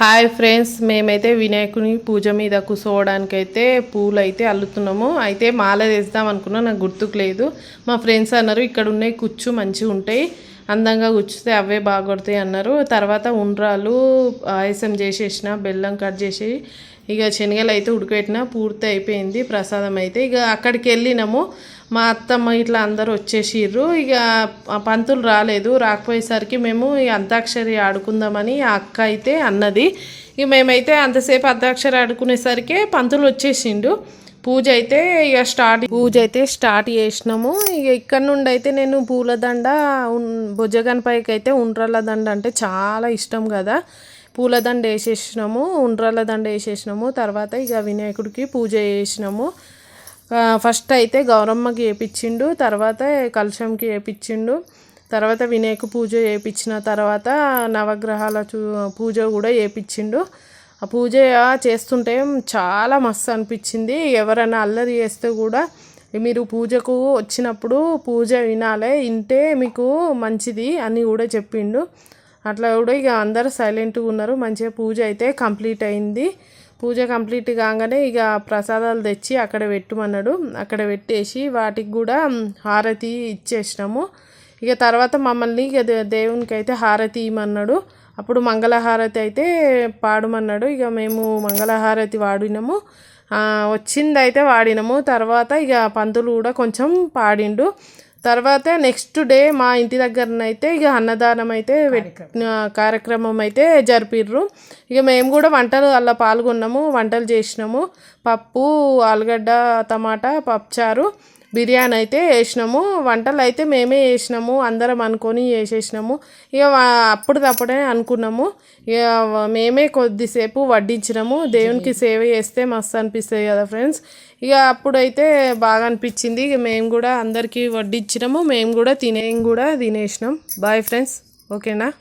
Hi friends మేమైతే వినాయకుని పూజ మీద కూర్చోవడానికి అయితే పూలు అయితే అల్లుతున్నాము. అయితే మాల వేద్దాం అనుకున్నా నాకు గుర్తుకు లేదు. మా ఫ్రెండ్స్ అన్నారు ఇక్కడ ఉన్నాయి కుచ్చు మంచిగా ఉంటాయి అందంగా గుచ్చితే అవే బాగా అన్నారు. తర్వాత ఉండ్రాలు ఆయాసం చేసేసిన బెల్లం కట్ చేసి ఇక శనగలు అయితే ఉడకబెట్టిన పూర్తి అయిపోయింది ప్రసాదం అయితే. ఇక అక్కడికి వెళ్ళినాము. మా అత్తమ్మ ఇట్లా అందరూ వచ్చేసిర్రు. ఇక పంతులు రాలేదు. రాకపోయేసరికి మేము ఈ అంతాక్షరి ఆడుకుందామని ఆ అక్క అయితే అన్నది. ఇక మేమైతే అంతసేపు అంతాక్షరి ఆడుకునేసరికి పంతులు వచ్చేసిండు. పూజ అయితే ఇక స్టార్ట్ పూజ అయితే స్టార్ట్ చేసినాము. ఇక ఇక్కడ నుండి అయితే నేను పూలదండ భుజగన్ పైకి అయితే ఉండ్రల దండ అంటే చాలా ఇష్టం కదా. పూలదండ వేసేసినాము ఉండ్రల దండ వేసేసినాము. తర్వాత ఇక వినాయకుడికి పూజ చేసినాము. ఫస్ట్ అయితే గౌరమ్మకి వేపించిండు తర్వాత కలశంకి వేపించిండు తర్వాత వినాయక పూజ చేపించిన తర్వాత నవగ్రహాల పూజ కూడా చేపించిండు ఆ పూజ చేస్తుంటే చాలా మస్తు అనిపించింది. ఎవరైనా అల్లరి చేస్తే కూడా మీరు పూజకు వచ్చినప్పుడు పూజ వినాలి వింటే మీకు మంచిది అని కూడా చెప్పిండు. అట్లా కూడా ఇక అందరు సైలెంట్గా ఉన్నారు. మంచిగా పూజ అయితే కంప్లీట్ అయింది. పూజ కంప్లీట్ కాగానే ఇక ప్రసాదాలు తెచ్చి అక్కడ పెట్టమన్నాడు. అక్కడ పెట్టేసి వాటికి కూడా హారతి ఇచ్చేసినాము. ఇక తర్వాత మమ్మల్ని ఇక దేవునికి అయితే హారతి ఇవ్వమన్నాడు అప్పుడు మంగళహారతి అయితే పాడమన్నాడు. ఇక మేము మంగళహారతి వాడినాము. వచ్చిందైతే వచ్చింది అయితే వాడినాము. తర్వాత ఇక పంతులు కూడా కొంచెం పాడిండు. తర్వాత నెక్స్ట్ డే మా ఇంటి దగ్గరనైతే ఇక అన్నదానం అయితే కార్యక్రమం అయితే జరిపిర్రు. ఇక మేము కూడా వంటలు అలా పాల్గొన్నాము వంటలు చేసినాము. పప్పు ఆలుగడ్డ టమాటా పప్పుచారు. బిర్యానీ అయితే వేసినాము వంటలు అయితే మేమే వేసినాము అందరం అనుకొని చేసేసినాము. ఇక వా- అనుకున్నాము ఇక మేమే కొద్దిసేపు వడ్డించినాము. దేవునికి సేవ చేస్తే మస్తు అనిపిస్తుంది కదా ఫ్రెండ్స్. ఇక అప్పుడైతే బాగా అనిపించింది ఇక మేము కూడా అందరికీ వడ్డించినాము మేము కూడా తినేం కూడా తినేసినాం. బాయ్ ఫ్రెండ్స్ ఓకేనా